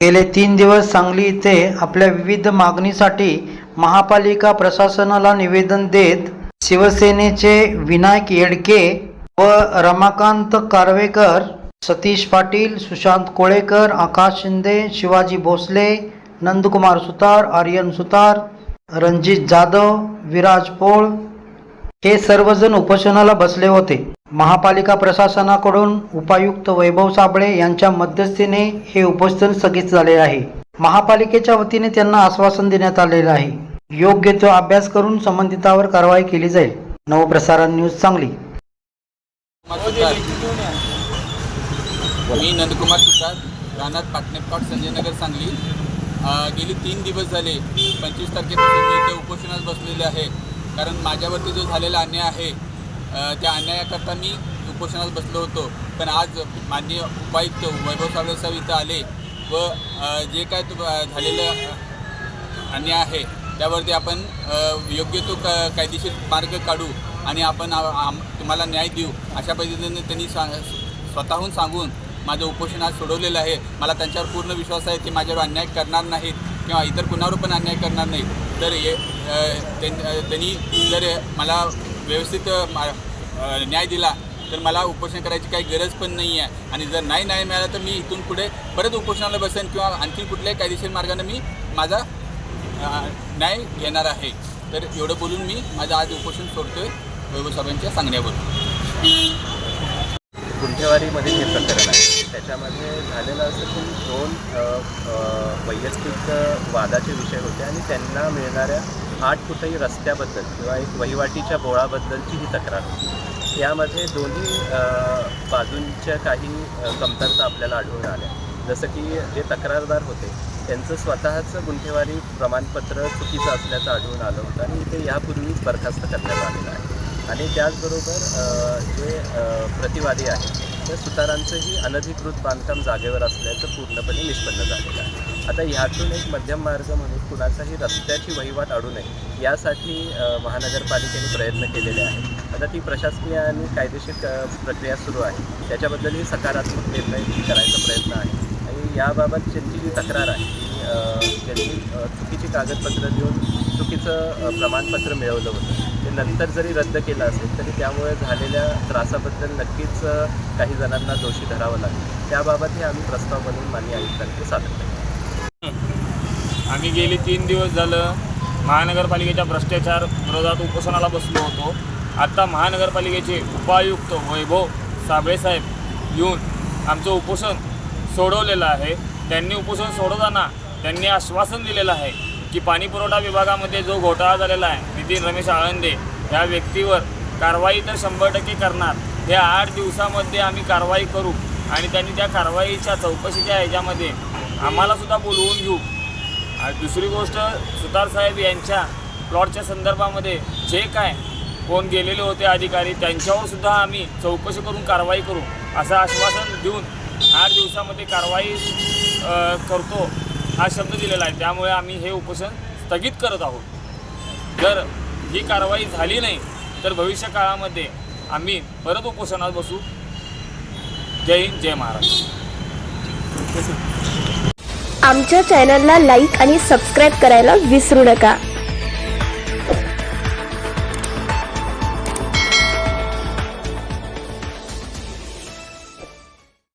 गेले तीन दिवस सांगली इथे आपल्या विविध मागणीसाठी महापालिका प्रशासनाला निवेदन देत शिवसेनेचे विनायक येडके व रमाकांत कारवेकर सतीश पाटील सुशांत कोळेकर आकाश शिंदे शिवाजी भोसले नंदकुमार सुतार आर्यन सुतार रणजित जाधव विराज पोळ हे सर्वजण उपोषणाला बसले होते. महापालिका प्रशासनाकडून उपायुक्त वैभव साबळे यांच्या मध्यस्थीने हे उपोषण स्थगित झाले आहे. महापालिकेच्या वतीने त्यांना आश्वासन देण्यात आलेलं आहे. योग्य तो अभ्यास करून संबंधितावर कारवाई केली जाईल. नवप्रसारण न्यूज सांगली. मी नंदकुमार सुतार पाटणे पाटणेपाट संजयनगर सांगली. गेली तीन दिवस झाले पंचवीस तारखेपासून मी इथे उपोषणात बसलेले आहे. कारण माझ्यावरती जो झालेला अन्याय आहे त्या अन्यायाकरता मी उपोषणात बसलो होतो. पण आज माननीय उपायुक्त वैभव साबळे साहेब इथं आले व जे काय झालेलं अन्याय आहे त्यावरती आपण योग्य तो क कायदेशीर मार्ग काढू आणि आपण आम- तुम्हाला न्याय देऊ अशा पद्धतीने त्यांनी सा स्वतःहून सांगून माझं उपोषण आज सोडवलेलं आहे. मला त्यांच्यावर पूर्ण विश्वास आहे ते माझ्यावर अन्याय करणार नाहीत किंवा इतर कुणावर पण अन्याय करणार नाहीत. तर हे त्यां- त्यांनी जर मला व्यवस्थित मा- न्याय दिला तर मला उपोषण करायची काही गरज पण नाही आहे. आणि जर नाही न्याय मिळाला तर मी इथून पुढे परत उपोषणाला बसेन किंवा आणखी कुठल्याही कायदेशीर मार्गाने मी माझा न्याय घेणार आहे. तर एवढं बोलून मी माझं आज उपोषण सोडतोय वैभवसाहेबांच्या सांगण्यावरून. गुंठेवारीमध्ये हे प्रकरण आहे. त्याच्यामध्ये झालेलं असं की दोन वैयक्तिक वादाचे विषय होते आणि त्यांना मिळणाऱ्या आठ कुठेही रस्त्याबद्दल किंवा एक वहिवाटीच्या बोळाबद्दलची ही तक्रार. होती यामध्ये दोन्ही बाजूंच्या काही कमतरता आपल्याला आढळून आल्या. जसं की जे तक्रारदार होते त्यांचं स्वतःचं गुंठेवारी प्रमाणपत्र चुकीचं असल्याचं आढळून आलं होतं आणि इथे यापूर्वीच बरखास्त करण्यात आलेलं आहे. आणि त्याचबरोबर जे प्रतिवादी आहेत त्या सुतारांचंही अनधिकृत बांधकाम जागेवर असल्याचं पूर्णपणे निष्पन्न झालेलं आहे. आता ह्यातून एक मध्यम मार्ग म्हणून कुणाचाही रस्त्याची वहिवाट अडू नये यासाठी महानगरपालिकेने प्रयत्न केलेले आहेत. आता ती प्रशासकीय आणि कायदेशीर प्रक्रिया सुरू आहे. त्याच्याबद्दलही सकारात्मक निर्णय करायचा प्रयत्न आहे. आणि याबाबत त्यांची जी तक्रार आहे त्यांनी ज्यांनी चुकीची कागदपत्रं देऊन चुकीचं प्रमाणपत्र मिळवलं होतं ते नंतर जरी रद्द केलं असेल तरी त्यामुळे झालेल्या त्रासाबद्दल नक्कीच काही जणांना दोषी धरावं लागेल. त्याबाबतही आम्ही प्रस्ताव बनवून मान्य आयुक्तांकडे सादर करू आम्ही गेले तीन दिवस झालं महानगरपालिकेच्या भ्रष्टाचार विरोधात उपोषणाला बसलो होतो. आत्ता महानगरपालिकेचे उपायुक्त वैभव साबळेसाहेब येऊन आमचं उपोषण सोडवलेलं आहे. त्यांनी उपोषण सोडवताना त्यांनी आश्वासन दिलेलं आहे. की पाणीपुरवठा विभागामध्ये जो घोटाळा झालेला आहे नितीन रमेश आळंदे या व्यक्तीवर कारवाई तर शंभर टक्के करणार. हे आठ दिवसामध्ये आम्ही कारवाई करू आणि त्यांनी त्या कारवाईच्या चौकशीच्या ह्याच्यामध्ये आम्हालासुद्धा बोलवून घेऊ. आणि दुसरी गोष्ट सुतारसाहेब यांच्या प्लॉटच्या संदर्भामध्ये जे काय कोण गेलेले होते अधिकारी त्यांच्यावर सुद्धा आम्ही चौकशी करून कारवाई करू असं आश्वासन देऊन आठ दिवसामध्ये कारवाई करतो. हा शब्द दिलेला आहे. त्यामुळे आम्ही हे उपोषण स्थगित करत आहोत. जर ही कारवाई झाली नाही तर भविष्य काळामध्ये आम्ही परत उपोषणात बसू. जय हिंद जय महाराष्ट्र. आमच्या चॅनलला लाईक आणि सबस्क्राईब करायला विसरू नका.